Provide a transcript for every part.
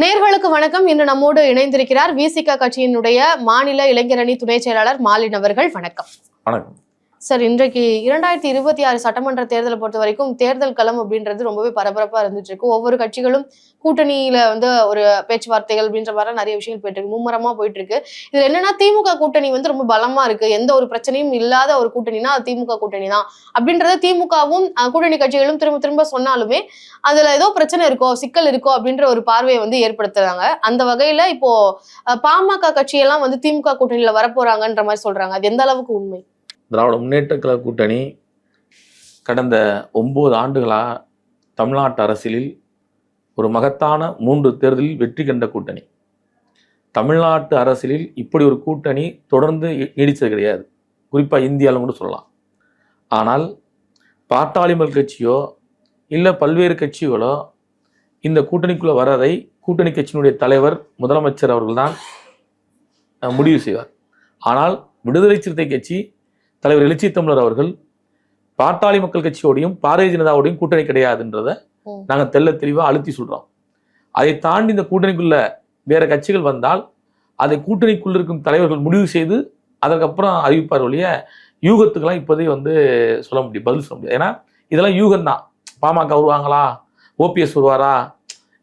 நேர்களுக்கு வணக்கம். இன்று நம்மோடு இணைந்திருக்கிறார் விசிக கட்சியினுடைய மாநில இளைஞரணி துணை செயலாளர் மாலின் அவர்கள். வணக்கம். வணக்கம். சார் இன்றைக்கு இரண்டாயிரத்தி இருபத்தி ஆறு சட்டமன்ற தேர்தலை பொறுத்த வரைக்கும் தேர்தல் களம் அப்படின்றது ரொம்பவே பரபரப்பா இருந்துட்டு இருக்கு. ஒவ்வொரு கட்சிகளும் கூட்டணியில வந்து ஒரு பேச்சுவார்த்தைகள் அப்படின்ற மாதிரி நிறைய விஷயங்கள் போயிட்டு இருக்கு. மும்மரமா போயிட்டு இருக்கு. இதுல என்னன்னா திமுக கூட்டணி வந்து ரொம்ப பலமா இருக்கு. எந்த ஒரு பிரச்சனையும் இல்லாத ஒரு கூட்டணினா அது திமுக கூட்டணி தான். அப்படின்றத திமுகவும் கூட்டணி கட்சிகளும் திரும்ப திரும்ப சொன்னாலுமே அதுல ஏதோ பிரச்சனை இருக்கோ சிக்கல் இருக்கோ அப்படின்ற ஒரு பார்வையை வந்து ஏற்படுத்துறாங்க. அந்த வகையில இப்போ பாமக கட்சியெல்லாம் வந்து திமுக கூட்டணியில வரப்போறாங்கன்ற மாதிரி சொல்றாங்க. அது எந்த அளவுக்கு உண்மை? திராவிட முன்னேற்ற கழக கூட்டணி கடந்த ஒம்பது ஆண்டுகளாக தமிழ்நாட்டு அரசியலில் ஒரு மகத்தான மூன்று தேர்தலில் வெற்றி கண்ட கூட்டணி. தமிழ்நாட்டு அரசியலில் இப்படி ஒரு கூட்டணி தொடர்ந்து நீடித்தது கிடையாது. குறிப்பாக இந்தியாவில் கூட சொல்லலாம். ஆனால் பாட்டாளிமல் கட்சியோ இல்லை பல்வேறு கட்சிகளோ இந்த கூட்டணிக்குள்ளே வரதை கூட்டணி கட்சியினுடைய தலைவர் முதலமைச்சர் அவர்கள்தான் முடிவு செய்வார். ஆனால் விடுதலை சிறுத்தை கட்சி தலைவர் எழுச்சி தமிழர் அவர்கள் பாட்டாளி மக்கள் கட்சியோடையும் பாரதிய ஜனதாவோடையும் கூட்டணி கிடையாதுன்றத. நாங்கள் தெள்ள தெளிவாக அழுத்தி சொல்கிறோம் அதை தாண்டி இந்த கூட்டணிக்குள்ள வேற கட்சிகள் வந்தால் அதை கூட்டணிக்குள்ள இருக்கும் தலைவர்கள் முடிவு செய்து அதற்கப்புறம் அறிவிப்பார் ஒழிய யூகத்துக்கெல்லாம் இப்போதே வந்து சொல்ல முடியும் பதில் சொல்ல முடியாது. ஏன்னா இதெல்லாம் யூகம்தான். பாமக வருவாங்களா? ஓபிஎஸ் வருவாரா?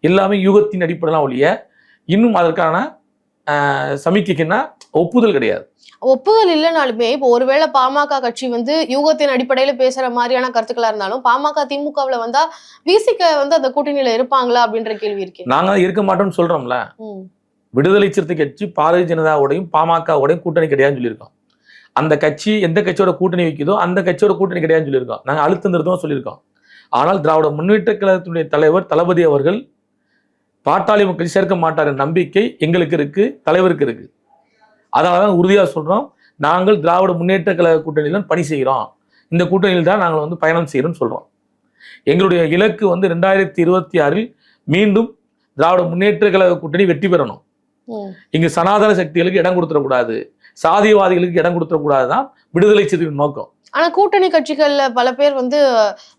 எல்லாமே யூகத்தின் அடிப்படைலாம் ஒழிய இன்னும் அதற்கான சமிக்கைக்குன்னா ஒப்புதல் கிடையாது. ஒப்புதல் இல்லைனாலுமே இப்போ ஒருவேளை பாமக கட்சி வந்து யூகத்தின் அடிப்படையில பேசுற மாதிரியான கருத்துக்களா இருந்தாலும் பாமக திமுகவுல வந்தா விசிக வந்து அந்த கூட்டணியில இருப்பாங்களா அப்படின்ற கேள்வி இருக்கு. நாங்கள் இருக்க மாட்டோம்னு சொல்றோம்ல. விடுதலை சிறுத்தை கட்சி பாரதிய ஜனதாவோடையும் பாமகவோடையும் கூட்டணி கிடையாதுன்னு சொல்லியிருக்கோம். அந்த கட்சி எந்த கட்சியோட கூட்டணி வைக்குதோ அந்த கட்சியோட கூட்டணி கிடையாதுன்னு சொல்லியிருக்கோம். நாங்கள் அழுத்த நிறுத்தம் சொல்லியிருக்கோம். ஆனால் திராவிட முன்னேற்ற கழகத்தினுடைய தலைவர் தளபதி அவர்கள் பாட்டாளி மக்கள் சேர்க்க மாட்டார் நம்பிக்கை எங்களுக்கு இருக்கு தலைவருக்கு இருக்கு. அதனால தான் உறுதியாக சொல்றோம். நாங்கள் திராவிட முன்னேற்ற கழக கூட்டணியில் தான் பணி செய்கிறோம் இந்த கூட்டணியில் தான் நாங்கள் வந்து பயணம் செய்கிறோம்னு சொல்றோம். எங்களுடைய இலக்கு வந்து ரெண்டாயிரத்தி இருபத்தி ஆறில் மீண்டும் திராவிட முன்னேற்ற கழக கூட்டணி வெற்றி பெறணும். இங்கு சனாதன சக்திகளுக்கு இடம் கொடுத்துடக்கூடாது சாதியவாதிகளுக்கு இடம் கொடுத்துடக்கூடாது தான் விடுதலை சிறுத்தையின் நோக்கம். ஆனா கூட்டணி கட்சிகள்ல பல பேர் வந்து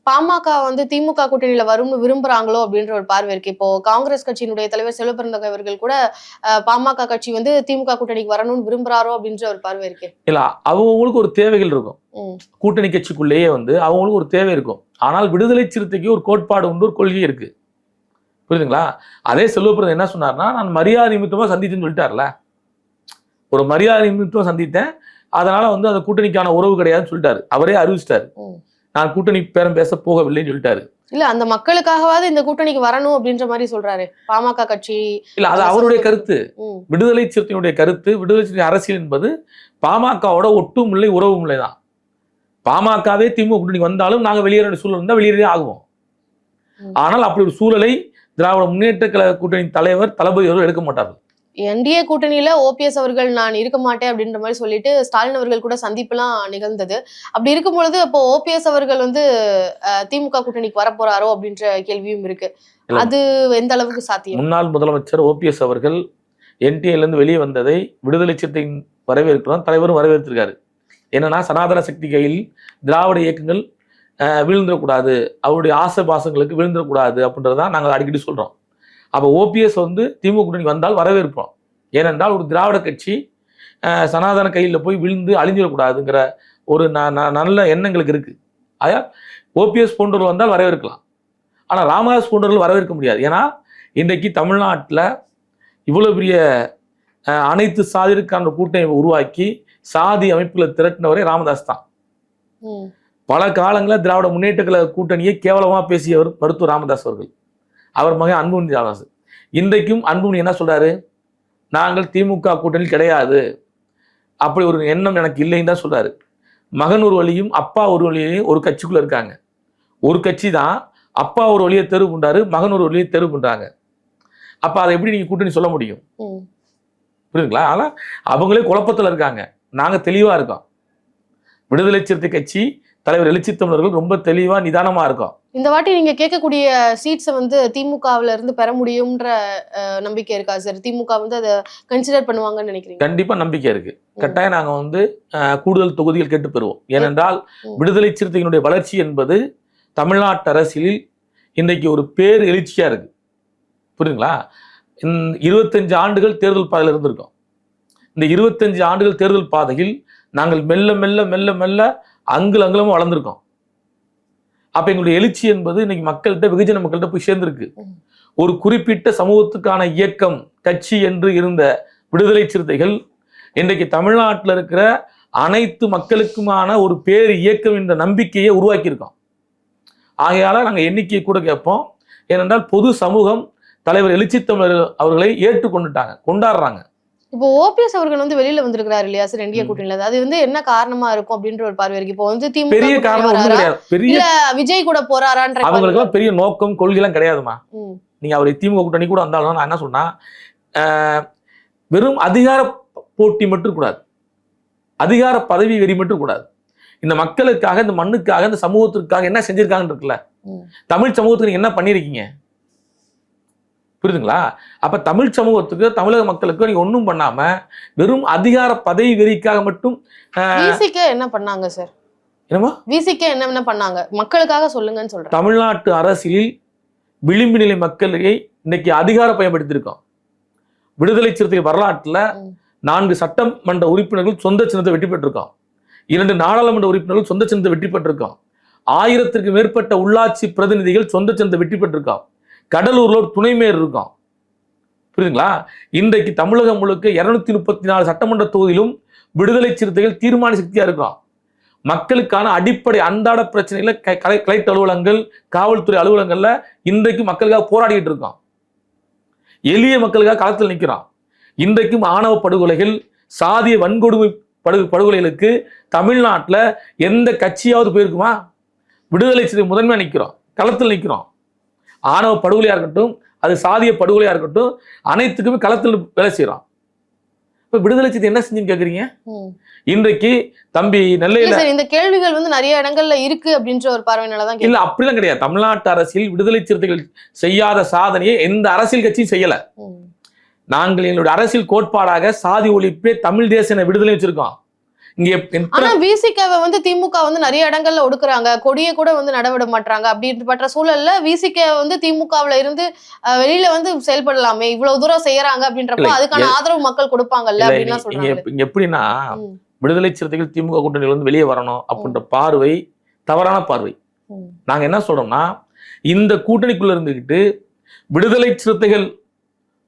பாமக வந்து திமுக கூட்டணியில வரும்னு விரும்புறாங்களோ அப்படின்ற ஒரு பார்வை இருக்கு. இப்போ காங்கிரஸ் கட்சியினுடைய தலைவர் செல்வபிறந்தகை அவர்கள் கூட பாமக கட்சி வந்து திமுக கூட்டணிக்கு வரணும்னு விரும்புறாரோ அப்படின்ற ஒரு பார்வை இருக்கு. இல்ல அவங்களுக்கு ஒரு தேவைகள் இருக்கும். கூட்டணி கட்சிக்குள்ளேயே வந்து அவங்களுக்கு ஒரு தேவை இருக்கும். ஆனால் விடுதலை சிறுத்தைக்கு ஒரு கோட்பாடு உண்டு ஒரு கொள்கை இருக்கு. புரியுதுங்களா? அதே செல்வப்பிரதம் என்ன சொன்னார்னா நான் மரியாதை நிமித்தமா சந்தித்தேன்னு சொல்லிட்டார்ல. ஒரு மரியாதை நிமித்தமா சந்தித்தேன். அதனால வந்து அந்த கூட்டணிக்கான உறவு கிடையாதுன்னு சொல்லிட்டாரு. அவரே அறிவிச்சிட்டாரு. நான் கூட்டணி பேரம் பேச போகவில்லைன்னு சொல்லிட்டாரு. இல்ல அந்த மக்களுக்காகவாவது இந்த கூட்டணிக்கு வரணும் அப்படின்ற மாதிரி சொல்றாரு. பாமக கட்சி இல்ல அது அவருடைய கருத்து. விடுதலை சிறுத்தையினுடைய கருத்து விடுதலை சிறுத்தை அரசியல் என்பது பாமகவோட ஒட்டும் இல்லை உறவும் இல்லை தான். பாமகவே திமுக கூட்டணி வந்தாலும் நாங்க வெளியேற சூழல் இருந்தால் வெளியேறே ஆகுவோம். ஆனால் அப்படி ஒரு சூழலை திராவிட முன்னேற்ற கழக கூட்டணி தலைவர் தளபதி அவர்கள் எடுக்க மாட்டார்கள். என்டிஏ கூட்டணியில ஓபிஎஸ் அவர்கள் நான் இருக்க மாட்டேன் அப்படின்ற மாதிரி சொல்லிட்டு ஸ்டாலின் அவர்கள் கூட சந்திப்புலாம் நிகழ்ந்தது. அப்படி இருக்கும் பொழுது இப்போ ஓபிஎஸ் அவர்கள் வந்து திமுக கூட்டணிக்கு வரப்போறாரோ அப்படின்ற கேள்வியும் இருக்கு. அது எந்த அளவுக்கு சாத்தியம்? முன்னாள் முதலமைச்சர் ஓபிஎஸ் அவர்கள் இருந்து வெளியே வந்ததை விடுதலை சிறுத்தையின் வரவேற்கிறோம் தலைவரும் வரவேற்றிருக்காரு. என்னன்னா சனாதன சக்தி கையில் திராவிட இயக்கங்கள் வீழ்ந்துடக்கூடாது. அவருடைய ஆசை பாசங்களுக்கு வீழ்ந்துடக்கூடாது அப்படின்றதான் நாங்கள் அடிக்கடி சொல்றோம். அப்போ ஓபிஎஸ் வந்து திமுக கூட்டணி வந்தால் வரவேற்போம். ஏனென்றால் ஒரு திராவிட கட்சி சனாதன கையில் போய் விழுந்து அழிஞ்சிடக்கூடாதுங்கிற ஒரு ந நல்ல எண்ணங்களுக்கு இருக்கு. அதாவது ஓபிஎஸ் போன்றவர் வந்தால் வரவேற்கலாம். ஆனால் ராமதாஸ் போன்றவர்கள் வரவேற்க முடியாது. ஏன்னா இன்றைக்கு தமிழ்நாட்டில் இவ்வளோ பெரிய அனைத்து சாதிற்கான கூட்டணி உருவாக்கி சாதி அமைப்புகளை திரட்டினவரே ராமதாஸ் தான். பல காலங்களில் திராவிட முன்னேற்ற கழக கூட்டணியை கேவலமாக பேசியவர் மருத்துவர் ராமதாஸ் அவர்கள். அவர் மகன் அன்புமணி ராமதாஸ் இன்றைக்கும் அன்புமணி என்ன சொல்றாரு? நாங்கள் திமுக கூட்டணியில் கிடையாது. அப்படி ஒரு எண்ணம் எனக்கு இல்லைன்னு தான் சொல்றாரு. மகன் ஒரு வழியும் அப்பா ஒரு வழியையும் ஒரு கட்சிக்குள்ள இருக்காங்க. ஒரு கட்சி தான் அப்பா ஒரு வழியை தேர்வு பண்றாரு மகன் ஒரு வழியை தேர்வு பண்றாங்க. அப்ப அதை எப்படி நீங்க கூட்டணி சொல்ல முடியும். புரியுதுங்களா? ஆனா அவங்களே குழப்பத்துல இருக்காங்க. நாங்க தெளிவா இருக்கோம். விடுதலை சிறுத்தை கட்சி தலைவர் எழுச்சி தமிழர்கள் ரொம்ப தெளிவா நிதானமா இருக்கோம். இந்த வாட்டி நீங்க கேட்கக்கூடிய சீட்ஸை வந்து திமுகவுல இருந்து பெற முடியும்ன்ற நம்பிக்கை இருக்கா சார் திமுக வந்து அதை கன்சிடர் பண்ணுவாங்கன்னு நினைக்கிறீங்க? கண்டிப்பா நம்பிக்கை இருக்கு. கட்டாயம் நாங்க வந்து கூடுதல் தொகுதிகள் கேட்டு பெறுவோம். ஏனென்றால். விடுதலை சிறுத்தைகளுடைய வளர்ச்சி என்பது தமிழ்நாட்டு அரசியலில் இன்றைக்கு ஒரு பேர் எழுச்சியா இருக்கு. புரியுதுங்களா? இருபத்தஞ்சு ஆண்டுகள் தேர்தல் பாதையில் இருந்திருக்கோம். இந்த இருபத்தஞ்சு ஆண்டுகள் தேர்தல் பாதையில் நாங்கள் மெல்ல மெல்ல மெல்ல மெல்ல அங்குல அங்குலமும் வளர்ந்துருக்கோம். அப்ப எங்களுடைய எழுச்சி என்பது இன்னைக்கு மக்கள்கிட்ட வெகுஜன மக்கள்கிட்ட போய் சேர்ந்திருக்கு. ஒரு குறிப்பிட்ட சமூகத்துக்கான இயக்கம் கட்சி என்று இருந்த விடுதலை சிறுத்தைகள் இன்றைக்கு தமிழ்நாட்டில் இருக்கிற அனைத்து மக்களுக்குமான ஒரு பேர் இயக்கம் என்ற நம்பிக்கையை உருவாக்கியிருக்கோம். ஆகையால நாங்கள் எண்ணிக்கையை கூட கேட்போம். ஏனென்றால் பொது சமூகம் தலைவர் எழுச்சி தமிழர் அவர்களை ஏற்றுக்கொண்டுட்டாங்க கொண்டாடுறாங்க. இப்போ ஓபிஎஸ் அவர்கள் வந்து வெளியில வந்திருக்கிறாரு இல்லையா? சார் ம். கூட்டணியில. அது வந்து என்ன காரணமா இருக்கும் அப்படின்ற ஒரு பார்வை இருக்கு. இப்போ வந்து திமுக பெரிய விஜய் கூட போறாரான்ற அவங்களுக்கெல்லாம் பெரிய நோக்கம் கொள்கைலாம் கிடையாதுமா ம், நீங்க அவர் திமுக கூட்டணி கூட வந்தாலும் நான் என்ன சொன்னா வெறும் அதிகார போட்டி மட்டும் கூடாது அதிகார பதவி வெறி மட்டும் கூடாது இந்த மக்களுக்காக இந்த மண்ணுக்காக இந்த சமூகத்திற்காக என்ன செஞ்சிருக்காங்கன்னு இருக்குல்ல. தமிழ் சமூகத்துக்கு நீங்க என்ன பண்ணிருக்கீங்க? புரியுதுங்களா? அப்ப தமிழ் சமூகத்துக்கு தமிழக மக்களுக்கு நீங்க ஒன்றும் பண்ணாம வெறும் அதிகார பதவி வெறிக்காக மட்டும் என்ன பண்ணாங்க சார் என்னமா விசிக என்ன என்ன பண்ணாங்க? மக்களுக்காக சொல்லுங்கன்னு சொல்றேன். தமிழ்நாட்டு அரசியலில் விளிம்பு நிலை மக்களை இன்னைக்கு அதிகார பயன்படுத்தியிருக்கோம். விடுதலை சிறுத்தை வரலாற்றுல. நான்கு சட்டமன்ற உறுப்பினர்கள் சொந்த சின்னத்தை வெற்றி பெற்றிருக்கோம். இரண்டு நாடாளுமன்ற உறுப்பினர்கள் சொந்த சின்னத்தை வெற்றி பெற்றிருக்கோம். ஆயிரத்திற்கு மேற்பட்ட உள்ளாட்சி பிரதிநிதிகள் சொந்த சின்னத்தை வெற்றி பெற்றிருக்கோம். கடலூரில் ஒரு துணை மேயர் இருக்கோம் புரியுதுங்களா? இன்றைக்கு தமிழகம் முழுக்க இரநூத்தி முப்பத்தி நாலு சட்டமன்ற தொகுதியிலும் விடுதலை சிறுத்தைகள் தீர்மான சக்தியாக இருக்கிறோம் மக்களுக்கான அடிப்படை அன்றாட பிரச்சனைகளை க- கலை கலெக்டர் அலுவலகங்கள் காவல்துறை அலுவலகங்களில் இன்றைக்கு மக்களுக்காக போராடிக்கிட்டு இருக்கோம் எளிய மக்களுக்காக களத்தில் நிற்கிறோம் இன்றைக்கும் ஆணவ படுகொலைகள் சாதிய வன்கொடுமை படு படுகொலைகளுக்கு தமிழ்நாட்டில் எந்த கட்சியாவது போயிருக்குமா? விடுதலை சிறுத்தை முதன்மையாக நிற்கிறோம் களத்தில் நிற்கிறோம் ஆணவ படுகொலையாக இருக்கட்டும் அது சாதிய படுகொலையாக இருக்கட்டும் அனைத்துக்குமே களத்தில் வேலை செய்கிறோம் இப்போ விடுதலை சிறுத்தை என்ன செஞ்சுன்னு கேட்குறீங்க ம். இன்றைக்கு தம்பி இல்ல நெல்லையில் இந்த கேள்விகள் வந்து நிறைய இடங்கள்ல இருக்கு அப்படின்ற ஒரு பார்வையினாலதான் இல்ல அப்படிலாம் கிடையாது. தமிழ்நாட்டு அரசியல் விடுதலை சிறுத்தைகள் செய்யாத சாதனையை எந்த அரசியல் கட்சியும் செய்யல. நாங்கள் எங்களுடைய அரசியல் கோட்பாடாக சாதி ஒழிப்பே தமிழ் தேச இன விடுதலை வச்சிருக்கோம். இங்க ஆனா விசிகாவை வந்து திமுக வந்து நிறைய இடங்கள்ல ஒடுக்குறாங்க. கொடியை கூட வந்து நடவிட மாட்டாங்க அப்படிப்பட்ட சூழல்ல விசிக வந்து திமுகவுல இருந்து வெளியில வந்து செயல்படலாமே? இவ்வளவு தூரம் செய்யறாங்க அப்படின்றப்ப அதுக்கான ஆதரவு மக்கள் கொடுப்பாங்கல்ல இங்க- சொல்றாங்க இங்க எப்படின்னா. விடுதலை சிறுத்தைகள் திமுக கூட்டணியில இருந்து வெளியே வரணும் அப்படின்ற பார்வை தவறான பார்வை. நாங்க என்ன சொல்றோம்னா இந்த கூட்டணிக்குள்ள இருந்துகிட்டு விடுதலை சிறுத்தைகள்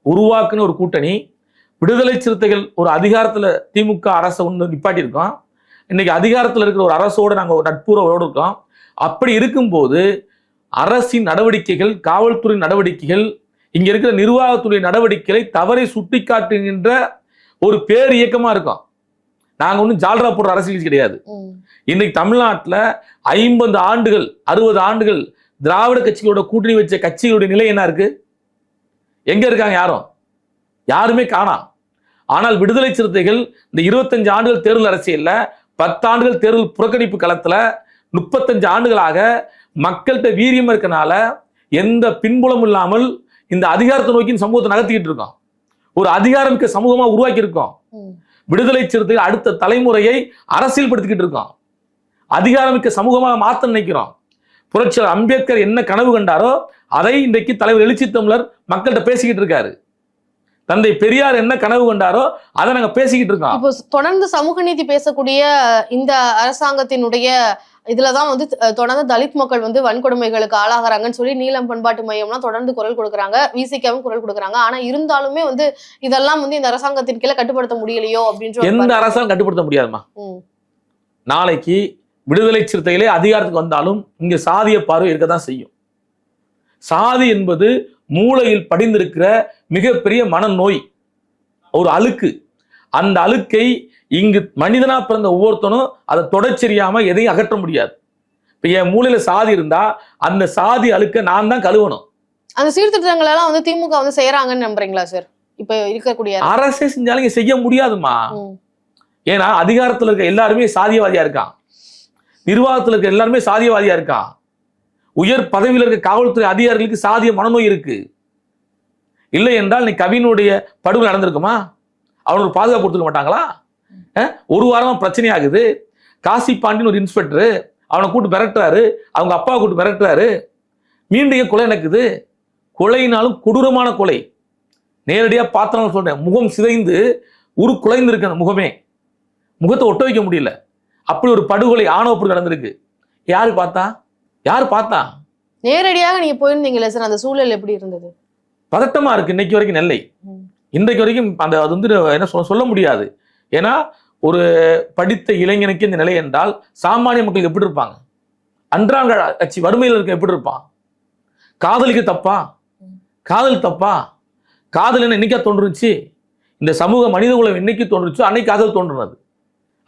உருவாக்குன ஒரு கூட்டணி விடுதலை சிறுத்தைகள் ஒரு அதிகாரத்துல திமுக அரசை ஒன்று நிப்பாட்டியிருக்கோம் இன்னைக்கு அதிகாரத்துல இருக்கிற ஒரு அரசோட நாங்க ஒரு நட்புறவோடு இருக்கோம். அப்படி இருக்கும்போது அரசின் நடவடிக்கைகள் காவல்துறை நடவடிக்கைகள் இங்க இருக்கிற நிர்வாகத்துறை நடவடிக்கைகளை தவறை சுட்டிக்காட்டுகின்ற ஒரு பேர் இயக்கமா இருக்கோம் நாங்க ஒன்றும் ஜால்ரா போடுற அரசியல் கிடையாது. இன்னைக்கு தமிழ்நாட்டுல ஐம்பது ஆண்டுகள் அறுபது ஆண்டுகள் திராவிட கட்சிகளோட கூட்டணி வச்ச கட்சிகளுடைய நிலை என்ன இருக்கு? எங்க இருக்காங்க யாரும்? யாருமே காணாம் ஆனால் விடுதலை சிறுத்தைகள் இந்த இருபத்தஞ்சு ஆண்டுகள் தேர்தல் அரசியல்ல பத்தாண்டுகள் தேர்தல் புறக்கணிப்பு களத்துல முப்பத்தஞ்சு ஆண்டுகளாக மக்கள்கிட்ட வீரியம் இருக்கனால எந்த பின்புலம் இல்லாமல் இந்த அதிகாரத்தை நோக்கி சமூகத்தை நகர்த்திக்கிட்டு இருக்கோம். ஒரு அதிகாரமிக்க சமூகமா உருவாக்கி இருக்கோம். விடுதலை சிறுத்தைகள் அடுத்த தலைமுறையை அரசியல்படுத்திக்கிட்டு இருக்கோம். அதிகாரமிக்க சமூகமாக மாத்த நினைக்கிறோம். புரட்சியாளர் அம்பேத்கர் என்ன கனவு கண்டாரோ அதை இன்றைக்கு தலைவர் எழுச்சி தமிழர் மக்கள்கிட்ட பேசிக்கிட்டு இருக்காரு. தந்தை பெரியார் என்ன கனவு கண்டாரோ அதை நாங்க பேசிக்கிட்டு இருக்கோம். இப்போ தொடர்ந்து சமூக நீதி பேசக்கூடிய இந்த அரசாங்கத்தினுடைய இதுலதான் வந்து தொடர்ந்து தலித் மக்கள் வந்து வன்கொடுமைகளுக்கு ஆளாகிறாங்கன்னு சொல்லி நீலம் பண்பாட்டு மையம்லாம் தொடர்ந்து குரல் கொடுக்குறாங்க. விசிகாவும் குரல் கொடுக்குறாங்க. ஆனா இருந்தாலுமே வந்து இதெல்லாம் வந்து இந்த அரசாங்கத்தின் கீழே கட்டுப்படுத்த முடியலையோ அப்படின்ற எந்த. அரசாங்கம் கட்டுப்படுத்த முடியாதுமா. நாளைக்கு விடுதலை சிறுத்தைகளே அதிகாரத்துக்கு வந்தாலும் இங்க சாதிய பார்வை இருக்க தான் செய்யும். சாதி என்பது மூளையில் படிந்திருக்கிற மிகப்பெரிய மனநோய் ஒரு அழுக்கு. அந்த அழுக்கை இங்கு மனிதனா பிறந்த ஒவ்வொருத்தனும் அதை தொடச்செறியாம எதையும் அகற்ற முடியாது. இப்ப என் மூளையில சாதி இருந்தா அந்த சாதி அழுக்க நான் தான் கழுவணும். அந்த சீர்திருத்தங்கள் எல்லாம் வந்து திமுக வந்து செய்யறாங்கன்னு நம்புறீங்களா சார் இப்ப இருக்கக்கூடிய அரசே. செஞ்சாலும் செய்ய முடியாதுமா. ஏன்னா அதிகாரத்துல இருக்க எல்லாருமே சாதியவாதியா இருக்கான். நிர்வாகத்துல இருக்க எல்லாருமே சாதியவாதியா இருக்கான். உயர் பதவியில் இருக்க காவல்துறை அதிகாரிகளுக்கு சாதிய மனநோய் இருக்கு. இல்லை என்றால் நீ கவினுடைய படுகொலை நடந்திருக்குமா? அவனுக்கு பாதுகாப்பு கொடுத்துக்க மாட்டாங்களா? ஒரு வாரமா பிரச்சனை ஆகுது காசி பாண்டின்னு ஒரு இன்ஸ்பெக்டர் அவனை கூட்டு மிரட்டுறாரு. அவங்க அப்பாவை கூட்டு மிரட்டுறாரு. மீண்டும் ஏன் கொலை நடக்குது. கொலையினாலும் கொடூரமான கொலை. நேரடியாக பார்த்தனால சொல்றேன். முகம் சிதைந்து உரு குலைந்திருக்கு அந்த முகமே. முகத்தை ஒட்ட வைக்க முடியல. அப்படி ஒரு படுகொலை ஆணவப்படி நடந்திருக்கு. யாரு பார்த்தா? யாரு பார்த்தா? நேரடியாக நீங்க போயிருந்தீங்களே சார் அந்த சூழல் எப்படி இருந்தது? பதட்டமா இருக்கு இன்னைக்கு வரைக்கும் நெல்லை. இன்றைக்கு வரைக்கும் அந்த அது வந்து என்ன சொல்ல சொல்ல முடியாது. ஏன்னா ஒரு படித்த இளைஞனுக்கு இந்த நிலை என்றால் சாமானிய மக்களுக்கு எப்படி இருப்பாங்க? அன்றாங்க கட்சி வறுமையில் இருக்க எப்படி இருப்பான்? காதலிக்க தப்பா. காதல் தப்பா? காதல் என்ன என்னைக்கா தோன்றுச்சு? இந்த சமூக மனித குலம் என்னைக்கு தோன்றுச்சோ? அன்னைக்கு காதல் தோன்றுனது.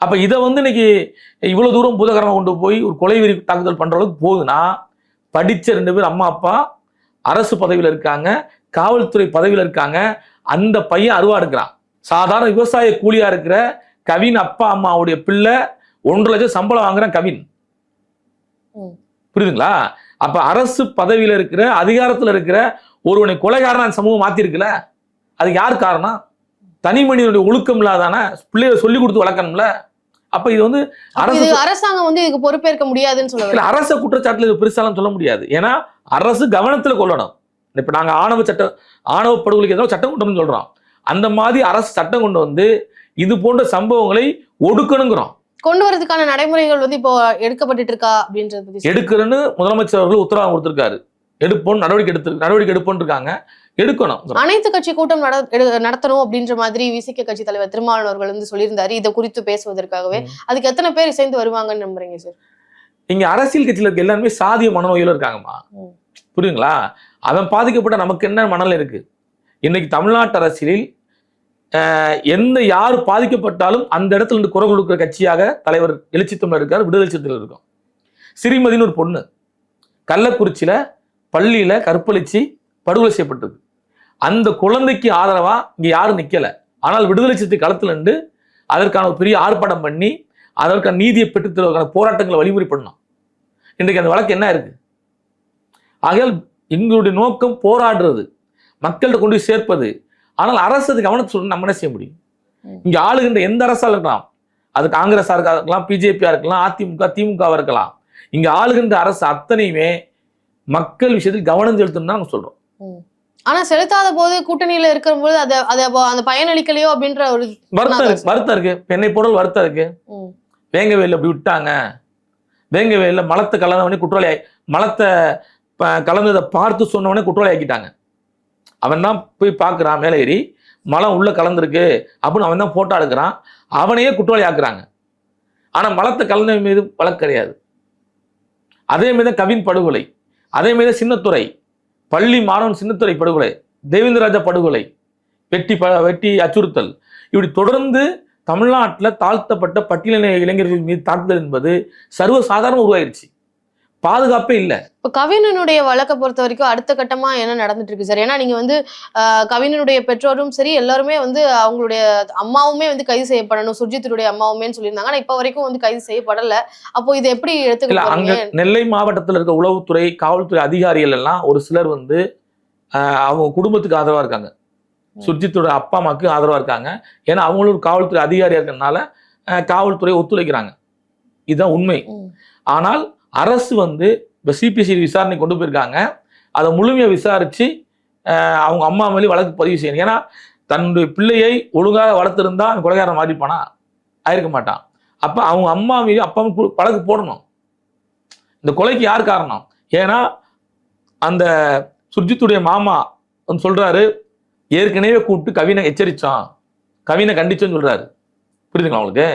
அப்ப இதை வந்து இன்னைக்கு இவ்வளவு தூரம் பூதகரமா கொண்டு போய் ஒரு கொலை வெறி தாக்குதல் பண்ற அளவுக்கு போகுதுன்னா படிச்ச ரெண்டு பேர் அம்மா அப்பா அரசு பதவியில் இருக்காங்க காவல்துறை பதவியில் இருக்காங்க அந்த பையன் அருவா எடுக்கிறான் சாதாரண விவசாய கூலியா இருக்கிற கவின் அப்பா அம்மாவுடைய பிள்ளை ஒன்றரை லட்சம் சம்பளம் வாங்குறான் கவின். புரியுதுங்களா? அப்ப அரசு பதவியில இருக்கிற அதிகாரத்துல இருக்கிற ஒருவனை கொலைகாரன் சமூகம் மாத்திருக்குல்ல? அதுக்கு யார் காரணம்? தனி மனிதனுடைய ஒழுக்கம் இல்லாதான? பிள்ளைகளை சொல்லி கொடுத்து வளர்க்கணும்ல? அப்ப இது வந்து அரசு அரசாங்கம் வந்து இதுக்கு பொறுப்பேற்க முடியாதுன்னு சொல்ல அரச குற்றச்சாட்டுல இது பெருசாலாம் சொல்ல முடியாது. ஏன்னா அரசு கவனத்துல கொள்ளணும். இப்ப நாங்க ஆணவ சட்டம் ஆணவ படுகொலைக்கு ஏதோ சட்டம் கொண்டு சொல்றோம். அந்த மாதிரி அரசு சட்டம் கொண்டு வந்து இது போன்ற சம்பவங்களை ஒடுக்கணுங்கிறோம். கொண்டு வரதுக்கான நடைமுறைகள் வந்து இப்போ எடுக்கப்பட்டு இருக்கா அப்படின்றத. எடுக்கிறன்னு முதலமைச்சர் அவர்கள் உத்தரவாதம் கொடுத்திருக்காரு. எடுப்போம் நடவடிக்கை எடுத்து நடவடிக்கை எடுப்போம்னு இருக்காங்க. எடுக்கணும். அனைத்து கட்சி கூட்டம் நடத்தணும் அப்படின்ற மாதிரி விசிக கட்சி தலைவர் திருமாவளவன் அவர்கள் வந்து சொல்லியிருந்தாரு. இதை குறித்து பேசுவதற்காகவே. அதுக்கு எத்தனை பேர் இசைந்து வருவாங்கன்னு நம்புறீங்க சார் இங்க அரசியல் கட்சியில இருக்க எல்லாருமே சாதிய மனநோயில இருக்காங்கம்மா. புரியுங்களா அவன் பாதிக்கப்பட்ட நமக்கு என்ன மனநிலை இருக்கு? இன்னைக்கு தமிழ்நாட்டு அரசியலில் எந்த யார் பாதிக்கப்பட்டாலும் அந்த இடத்துல இருந்து குரல் கொடுக்கிற கட்சியாக தலைவர் எழுச்சி தமிழர் இருக்கார் விடுதலை சிறுத்தைகள் இருக்கும். சிறிமதின்னு ஒரு பொண்ணு. கள்ளக்குறிச்சியில பள்ளியில கற்பழிச்சு படுகொலை செய்யப்பட்டிருக்கு. அந்த குழந்தைக்கு ஆதரவா இங்க யாரும் நிக்கல. ஆனால் விடுதலை சிறுத்தை களத்துல நின்று அதற்கான பெரிய ஆர்ப்பாட்டம் பண்ணி அதற்கான நீதியை பெற்றுத் தருவதற்கான போராட்டங்களை வழிமுறை பண்ணோம் இன்றைக்கு அந்த வழக்கு என்ன இருக்கு? ஆகையால் எங்களுடைய நோக்கம் போராடுறது மக்கள்கிட்ட கொண்டு போய் சேர்ப்பது. ஆனால் அரசு அது கவனத்தை சொல்லி நம்ம என்ன செய்ய முடியும். இங்க ஆளுகின்ற எந்த அரசா இருக்கலாம்? அது காங்கிரஸா இருக்கா இருக்கலாம் பிஜேபியா இருக்கலாம் அதிமுக திமுகவா இருக்கலாம். இங்க ஆளுகின்ற அரசு அத்தனையுமே மக்கள் விஷயத்தில் கவனம் செலுத்தணும் தான் நாங்க சொல்றோம். ஆனா செலுத்தாத போது கூட்டணியில இருக்கிற போது அதை அதை அந்த பயனளிக்கலையோ அப்படின்ற ஒரு வருத்தம் இருக்கு வருத்தம் இருக்கு. பெண்ணை பொருள் வருத்தம் இருக்கு. வேங்கவேல அப்படி விட்டாங்க. வேங்கவேல மலத்தை கலந்தவனே குற்றவாளி மலத்தை கலந்ததை பார்த்து சொன்னவனே குற்றவாளி ஆக்கிட்டாங்க. அவன் தான் போய் பார்க்குறான் மேலே ஏறி. மலம் உள்ள கலந்துருக்கு அப்படின்னு அவன் தான் போட்டோ எடுக்கிறான். அவனையே குற்றவாளி ஆக்குறாங்க. ஆனா மலத்தை கலந்தவன் மீது வழக்கு கிடையாது. அதே மீது கவின் படுகொலை. அதே மீது சின்னத்துறை. பள்ளி மாணவன் சின்னத்துறை படுகொலை தேவேந்திரராஜா படுகொலை வெட்டி ப வெட்டி அச்சுறுத்தல். இப்படி தொடர்ந்து தமிழ்நாட்டில் தாழ்த்தப்பட்ட பட்டியலின இளைஞர்கள் மீது தாக்குதல் என்பது சர்வசாதாரணம் உருவாயிருச்சு. பாதுகாப்பே இல்லை. இப்போ கவினனுடைய வழக்கை பொறுத்த வரைக்கும் அடுத்த கட்டமா என்ன நடந்துட்டு இருக்கு சார்? ஏன்னா நீங்க வந்து கவினனுடைய பெற்றோரும் சரி எல்லாருமே வந்து அவங்களுடைய அம்மாவுமே வந்து கைது செய்யப்படணும். சுர்ஜித்துடைய அம்மாவுமேன்னு சொல்லியிருந்தாங்க. ஆனா இப்ப வரைக்கும் வந்து கைது செய்யப்படல. அப்போ இதை எப்படி இல்ல எடுத்துக்க அங்க நெல்லை மாவட்டத்தில் இருக்க உளவுத்துறை காவல்துறை அதிகாரிகள் எல்லாம் ஒரு சிலர் வந்து அவங்க குடும்பத்துக்கு ஆதரவா இருக்காங்க. சுர்ஜித்தோட அப்பா அம்மாவுக்கு ஆதரவா இருக்காங்க. ஏன்னா அவங்களும் ஒரு காவல்துறை அதிகாரியா இருக்கறனால ஆஹ், காவல்துறை ஒத்துழைக்கிறாங்க. இதுதான் உண்மை. ஆனால் அரசு வந்து இப்போ சிபிசிஐடி விசாரணை கொண்டு போயிருக்காங்க. அதை முழுமையாக விசாரித்து அவங்க அம்மா மேலே வழக்கு பதிவு செய்யணும். ஏன்னா தன்னுடைய பிள்ளையை ஒழுங்காக வளர்த்துருந்தா அவன் கொலைகாரன் மாறிப்பானா ஆயிருக்க மாட்டான். அப்போ அவங்க அம்மா மீது அப்பா வழக்கு போடணும். இந்த கொலைக்கு யார் காரணம்? ஏன்னா அந்த சுர்ஜித்துடைய மாமா வந்து சொல்கிறாரு ஏற்கனவே கூப்பிட்டு கவினை எச்சரித்தான் கவினை கண்டிச்சோன்னு சொல்கிறாரு புரியுதுங்களா உங்களுக்கு?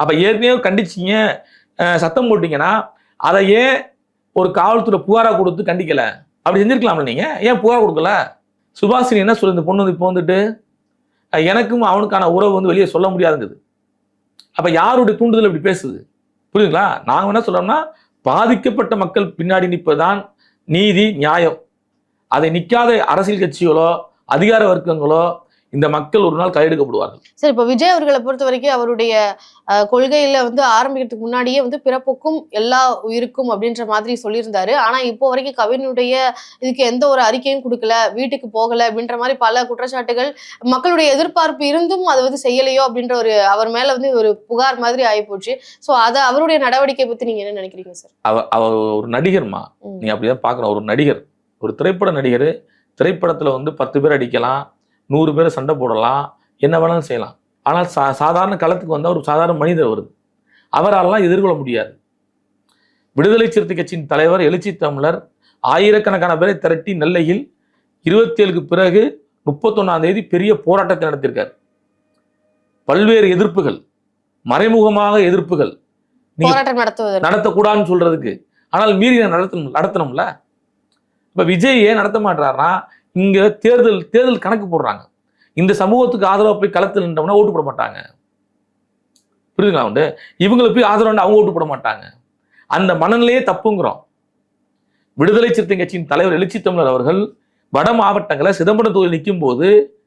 அப்போ ஏற்கனவே கண்டிச்சிங்க சத்தம் போட்டிங்கன்னா அதை ஏன் ஒரு காவல்துறை புகாராக கொடுத்து கண்டிக்கல? அப்படி செஞ்சிருக்கலாம்ல நீங்கள் ஏன் புகார் கொடுக்கல? சுபாஷினி என்ன சொல்லு இந்த பொண்ணு வந்து இப்போ வந்துட்டு எனக்கும் அவனுக்கான உறவு வந்து வெளியே சொல்ல முடியாதுங்குது. அப்போ யாருடைய தூண்டுதல் இப்படி பேசுது? புரியுதுங்களா? நாங்கள் என்ன சொல்கிறோம்னா பாதிக்கப்பட்ட மக்கள் பின்னாடி நிற்பதுதான் நீதி நியாயம். அதை நிற்காத அரசியல் கட்சிகளோ அதிகார வர்க்கங்களோ இந்த மக்கள் ஒரு நாள் கையெடுக்கப்படுவார்கள் சரி இப்போ விஜய் அவர்களை பொறுத்த வரைக்கும் அவருடைய கொள்கையில வந்து ஆரம்பிக்கிறதுக்கு முன்னாடியே வந்து பிறப்புக்கும் எல்லா உயிருக்கும் அப்படின்ற மாதிரி சொல்லியிருந்தாரு. ஆனா இப்போ வரைக்கும் கவினுடைய இதுக்கு எந்த ஒரு அறிக்கையும் கொடுக்கல வீட்டுக்கு போகல அப்படின்ற மாதிரி பல குற்றச்சாட்டுகள் மக்களுடைய எதிர்பார்ப்பு இருந்தும் அதை வந்து செய்யலையோ அப்படின்ற ஒரு அவர் மேல வந்து ஒரு புகார் மாதிரி ஆயிப்போச்சு சோ அதை அவருடைய நடவடிக்கை பத்தி நீங்க என்ன நினைக்கிறீங்க சார் அவ அவ ஒரு நடிகர்மா. நீ அப்படிதான் பார்க்கணும். ஒரு நடிகர். ஒரு திரைப்பட நடிகர். திரைப்படத்துல வந்து பத்து பேர் அடிக்கலாம் நூறு பேரை சண்டை போடலாம் என்ன வேணாலும் செய்யலாம். ஆனால் சா சாதாரண களத்துக்கு வந்தால் ஒரு சாதாரண மனிதர் வருது. அவராலலாம் எதிர்கொள்ள முடியாது. விடுதலை சிறுத்தை கட்சியின் தலைவர் எழுச்சி தமிழர் ஆயிரக்கணக்கான பேரை திரட்டி நெல்லையில் இருபத்தி ஏழுக்கு பிறகு முப்பத்தொன்னாம் தேதி பெரிய போராட்டத்தை நடத்தியிருக்கார். பல்வேறு எதிர்ப்புகள் மறைமுகமாக எதிர்ப்புகள். நடத்தக்கூடாதுன்னு சொல்றதுக்கு. ஆனால் மீறி நடத்தணும் நடத்தணும்ல? இப்ப விஜய் ஏன் நடத்த மாட்டாருன்னா இங்க தேர்தல் தேர்தல் கணக்கு போடுறாங்க. இந்த சமூகத்துக்கு ஆதரவாக போய் களத்தில் நின்றோம்னா ஓட்டு போட மாட்டாங்க. புரியுதுங்களா உண்டு? இவங்களை போய் ஆதரவு அவங்க ஓட்டு போட மாட்டாங்க. அந்த மனநிலையே தப்புங்கிறோம். விடுதலை சிறுத்தை கட்சியின் தலைவர் எழுச்சி தமிழர் அவர்கள் வட மாவட்டங்களை சிதம்பரம் தொகுதியில் நிற்கும் போது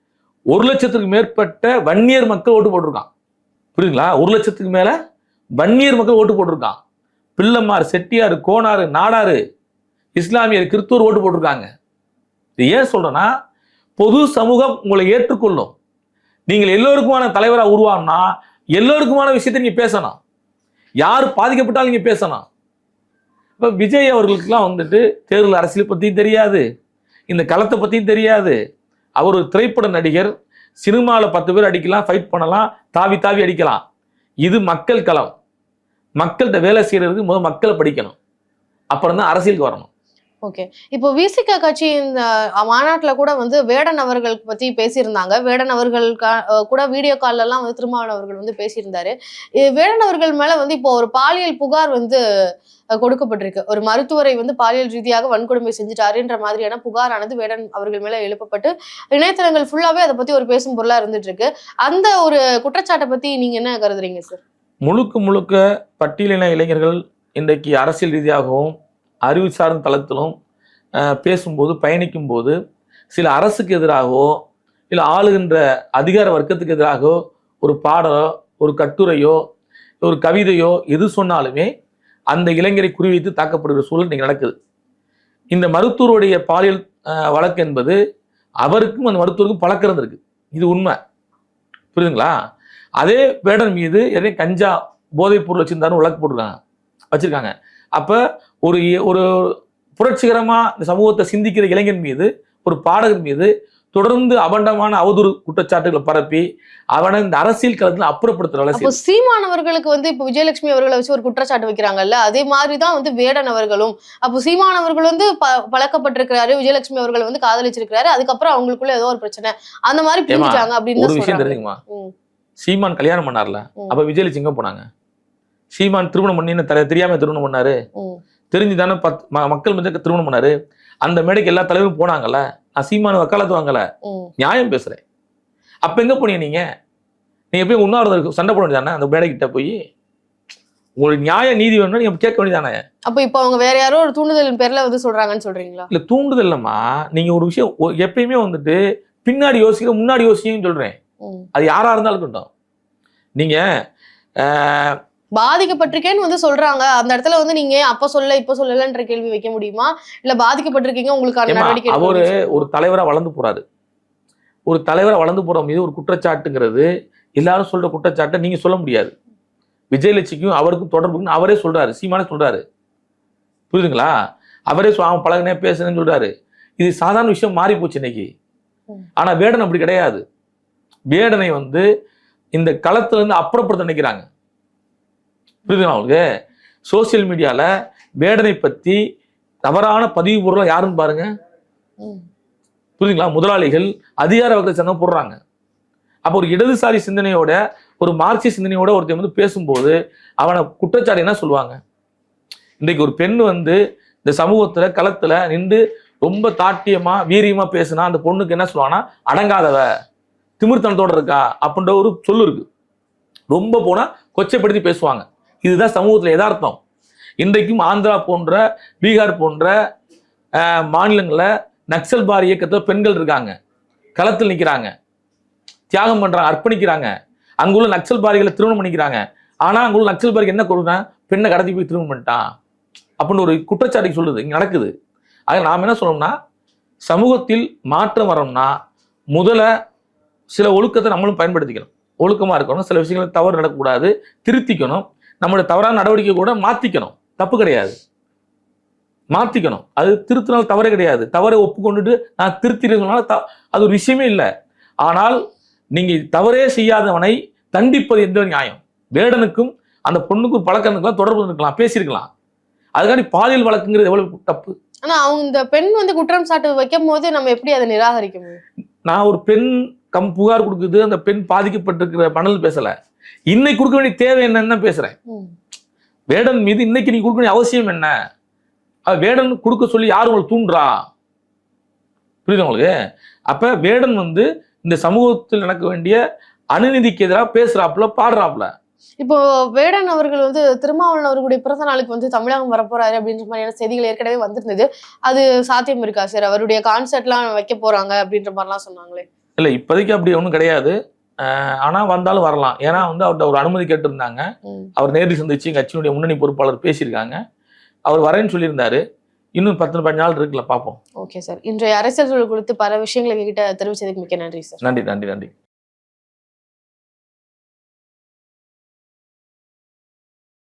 ஒரு லட்சத்துக்கு மேற்பட்ட வன்னியர் மக்கள் ஓட்டு போட்டிருக்கான். புரியுதுங்களா? ஒரு லட்சத்துக்கு மேல வன்னியர் மக்கள் ஓட்டு போட்டிருக்கான். பிள்ளம்மார் செட்டியார் கோனாறு நாடாறு இஸ்லாமியர் கிறிஸ்துவர் ஓட்டு போட்டிருக்காங்க. இது ஏன் சொல்கிறேன்னா பொது சமூகம் உங்களை ஏற்றுக்கொள்ளும். நீங்கள் எல்லோருக்குமான தலைவராக உருவானா எல்லோருக்குமான விஷயத்தை நீங்கள் பேசணும் யார் பாதிக்கப்பட்டாலும் நீங்கள் பேசணும் இப்போ விஜய் அவர்களுக்கெல்லாம் வந்துட்டு தேர்தல் அரசியல் பற்றியும் தெரியாது இந்த களத்தை பற்றியும் தெரியாது. அவர் ஒரு திரைப்பட நடிகர் சினிமாவில் பத்து பேர் அடிக்கலாம் ஃபைட் பண்ணலாம் தாவி தாவி அடிக்கலாம். இது மக்கள் களம். மக்கள்கிட்ட வேலை செய்கிறதுக்கு முதல் மக்களை படிக்கணும். அப்புறம் தான் அரசியலுக்கு வரணும். ஓகே இப்போ விசிக கட்சி இந்த மாநாட்டில் கூட வந்து வேடன் அவர்கள் பற்றி பேசியிருந்தாங்க. வேடன் அவர்கள் கூட வீடியோ கால்ல வந்து திருமாவளவன் அவர்கள் வந்து பேசியிருந்தாரு. வேடன் அவர்கள் மேலே வந்து இப்போ ஒரு பாலியல் புகார் வந்து கொடுக்கப்பட்டிருக்கு. ஒரு மருத்துவரை வந்து பாலியல் ரீதியாக வன்கொடுமை செஞ்சுட்டாருன்ற மாதிரியான புகாரானது வேடன் அவர்கள் மேல எழுப்பப்பட்டு இணையதளங்கள் ஃபுல்லாவே அதை பத்தி ஒரு பேசும் பொருளா இருந்துட்டு இருக்கு அந்த ஒரு குற்றச்சாட்டை பத்தி நீங்க என்ன கருதுறீங்க சார் முழுக்க முழுக்க பட்டியலின இளைஞர்கள் இன்றைக்கு அரசியல் ரீதியாகவும் அறிவு சார்ந்த தளத்திலும் பேசும்போது பயணிக்கும்போது சில அரசுக்கு எதிராகவோ இல்லை ஆளுகின்ற அதிகார வர்க்கத்துக்கு எதிராகவோ ஒரு பாடலோ ஒரு கட்டுரையோ ஒரு கவிதையோ எது சொன்னாலுமே அந்த இளைஞரை குறிவைத்து தாக்கப்படுகிற சூழல் இன்னைக்கு நடக்குது. இந்த மருத்துவருடைய பாலியல் வழக்கு என்பது அவருக்கும் அந்த மருத்துவருக்கும் பழக்கிறது இருந்திருக்கு. இது உண்மை. புரியுதுங்களா? அதே வேடன் மீது எதே கஞ்சா போதைப் பொருள் வச்சுருந்தாருன்னு வழக்கு போட்டிருக்காங்க. வச்சிருக்காங்க. அப்போ ஒரு ஒரு புரட்சிகரமா இந்த சமூகத்தை சிந்திக்கிற இளைஞன் மீது ஒரு பாடகர் மீது தொடர்ந்து அபண்டமான அவதூறு குற்றச்சாட்டுகளை பரப்பி அவனை இந்த அரசியல் களத்தில் அப்புறப்படுத்துற வேலை. சீமானவர்களுக்கு வந்து இப்போ விஜயலட்சுமி அவர்களை வச்சு ஒரு குற்றச்சாட்டு வைக்கிறாங்கல்ல அதே மாதிரிதான் வந்து வேடன் அவர்களும் அப்போ சீமானவர்கள் வந்து ப- பழக்கப்பட்டிருக்கிறாரு விஜயலட்சுமி அவர்களை வந்து காதலிச்சிருக்கிறாரு அதுக்கப்புறம் அவங்களுக்குள்ள ஏதோ ஒரு பிரச்சனை அந்த மாதிரி பிரிஞ்சுட்டாங்க அப்படின்னு விஷயம் தெரியுமா. சீமான் கல்யாணம் பண்ணார்ல. அப்ப விஜயலட்சுமி எங்க போனாங்க சீமான் திருமணம் பண்ணி தெரிய தெரியாம திருமணம் பண்ணாரு. தெரிஞ்சு தானே பத் மக்கள் மத்திய திருமணம் பண்ணாரு. அந்த மேடைக்கு எல்லா தலைவரும் போனாங்கல்ல. நான் சீமான வக்காலத்து வாங்கல. நியாயம் பேசுறேன். அப்ப எங்க போனீங்க நீங்க? நீங்க போய் உண்ணாவிரதம் சண்டை போட வேண்டியதானே அந்த மேடைக்கிட்ட போய் உங்களுக்கு நியாய நீதி வேணும்னா நீங்க கேட்க வேண்டியதானே அப்போ இப்போ அவங்க வேற யாரோ ஒரு தூண்டுதலின் பேர்ல வந்து சொல்றாங்கன்னு சொல்றீங்களா? இல்ல தூண்டுதல் இல்லம்மா நீங்க ஒரு விஷயம் எப்பயுமே வந்துட்டு பின்னாடி யோசிக்கிற முன்னாடி யோசிக்கன்னு சொல்றேன். அது யாரா இருந்தாலும் இருக்கட்டும். நீங்க பாதிக்கப்பட்டிருக்கேன்னு வந்து சொல்றாங்க. அந்த இடத்துல வந்து நீங்க அப்ப சொல்ல இப்ப சொல்லலன்ற கேள்வி வைக்க முடியுமா? இல்ல பாதிக்கப்பட்டிருக்கீங்க உங்களுக்கான நடவடிக்கை அவரு. ஒரு தலைவரா வளர்ந்து போறாரு. ஒரு தலைவரா வளர்ந்து போற மீது ஒரு குற்றச்சாட்டுங்கிறது எல்லாரும் சொல்ற குற்றச்சாட்டை நீங்க சொல்ல முடியாது. விஜயலட்சுமிக்கும் அவருக்கும் தொடர்புன்னு அவரே சொல்றாரு. சீமானே சொல்றாரு. புரியுதுங்களா? அவரே அவன் பழகினே பேசுனேன்னு சொல்றாரு. இது சாதாரண விஷயம் மாறி போச்சு இன்னைக்கு. ஆனா வேடன் அப்படி கிடையாது. வேடனை வந்து இந்த களத்துல இருந்து அப்புறப்படுத்த நினைக்கிறாங்க. புரியுதுங்களா உங்களுக்கு? சோசியல் மீடியால வேடனை பத்தி தவறான பதிவு பொருளை யாருன்னு பாருங்க. புரியுதுங்களா? முதலாளிகள் அதிகார வர்க்கத்தை சேர்ந்த போடுறாங்க. அப்போ ஒரு இடதுசாரி சிந்தனையோட ஒரு மார்க்சிய சிந்தனையோட ஒருத்தன் வந்து பேசும்போது அவனை குற்றச்சாட்டு என்ன சொல்லுவாங்க? இன்றைக்கு ஒரு பெண் வந்து இந்த சமூகத்துல களத்துல நின்று ரொம்ப தாட்டியமா வீரியமா பேசுனா அந்த பொண்ணுக்கு என்ன சொல்லுவாங்கன்னா அடங்காதவ திமிர்த்தனத்தோட இருக்கா அப்படின்ற ஒரு சொல்லு இருக்கு. ரொம்ப போனா கொச்சைப்படுத்தி பேசுவாங்க. இதுதான் சமூகத்தில் யதார்த்தம். இன்றைக்கும் ஆந்திரா போன்ற பீகார் போன்ற மாநிலங்களில் நக்சல் பார் இயக்கத்தில் பெண்கள் இருக்காங்க. களத்தில் நிற்கிறாங்க தியாகம் பண்ணுறாங்க அர்ப்பணிக்கிறாங்க. அங்குள்ள நக்சல் பாரிகளை திருமணம் பண்ணிக்கிறாங்க. ஆனால் அங்குள்ள நக்சல் பாரிக்கு என்ன கொடுக்குறான் பெண்ணை கடத்தி போய் திருமணம் பண்ணிட்டான். அப்படின்னு ஒரு குற்றச்சாட்டு சொல்லுது. இங்கே நடக்குது. ஆக நாம் என்ன சொல்லணும்னா சமூகத்தில் மாற்றம் வரோம்னா முதல்ல சில ஒழுக்கத்தை நம்மளும் பயன்படுத்திக்கணும். ஒழுக்கமாக இருக்கணும். சில விஷயங்களை தவறு நடக்கக்கூடாது. திருத்திக்கணும். நம்மளுடைய தவறான நடவடிக்கை கூட மாத்திக்கணும். தப்பு கிடையாது. மாத்திக்கணும். அது திருத்தினால் தவறே கிடையாது. தவறை ஒப்புக்கொண்டுட்டு நான் திருத்தினால அது ஒரு விஷயமே இல்லை. ஆனால் நீங்க தவறே செய்யாதவனை தண்டிப்பது எந்த நியாயம். வேடனுக்கும் அந்த பொண்ணுக்கும் பழக்கத்துக்கெல்லாம் தொடர்பு இருக்கலாம் பேசியிருக்கலாம். அதுக்காண்டி பாலியல் வழக்குங்கிறது எவ்வளவு தப்பு? ஆனா அவங்க இந்த பெண் வந்து குற்றம் சாட்டு வைக்கும் போது நம்ம எப்படி அதை நிராகரிக்க முடியும்? நான் ஒரு பெண் கம் புகார் கொடுக்குது அந்த பெண் பாதிக்கப்பட்டிருக்கிற மணல் பேசல. இன்னைக்கு கொடுக்க வேண்டிய தேவை என்னன்னு தான் பேசுறேன். வேடன் மீது இன்னைக்கு நீ கொடுக்க வேண்டிய அவசியம் என்ன? வேடன் கொடுக்க சொல்லி யார் உங்களை தூண்டுறா? புரியுது உங்களுக்கு? அப்ப வேடன் வந்து இந்த சமூகத்தில் நடக்க வேண்டிய அநீதிக்கு எதிராக பேசுறாப்புல பாடுறாப்புல. இப்போ வேடன் அவர்கள் வந்து திருமாவளவன் அவர்களுடைய பிறந்த நாளுக்கு வந்து தமிழகம் வரப்போறாரு அப்படின்ற மாதிரியான செய்திகள் ஏற்கனவே வந்திருந்தது. அது சாத்தியம் இருக்கா சார்? அவருடைய கான்சர்ட்லாம் வைக்க போறாங்க அப்படின்ற மாதிரிலாம் சொன்னாங்களே. இல்ல இப்போதைக்கு அப்படி ஒன்றும் கிடையாது. அஹ் ஆனா வந்தாலும் வரலாம். ஏன்னா வந்து அவர்கிட்ட ஒரு அனுமதி கேட்டிருந்தாங்க. அவர் நேரில் சந்திச்சு கட்சியினுடைய முன்னணி பொறுப்பாளர் பேசியிருக்காங்க. அவர் வரேன்னு சொல்லியிருந்தாரு. இன்னும் பத்து பதினஞ்சு நாள் இருக்குல்ல பார்ப்போம். Okay sir. இன்றைய அரசியல் சூழல் குறித்து பல விஷயங்களை கிட்ட தெரிவிச்சதுக்கு மிக்க நன்றி சார். நன்றி நன்றி நன்றி.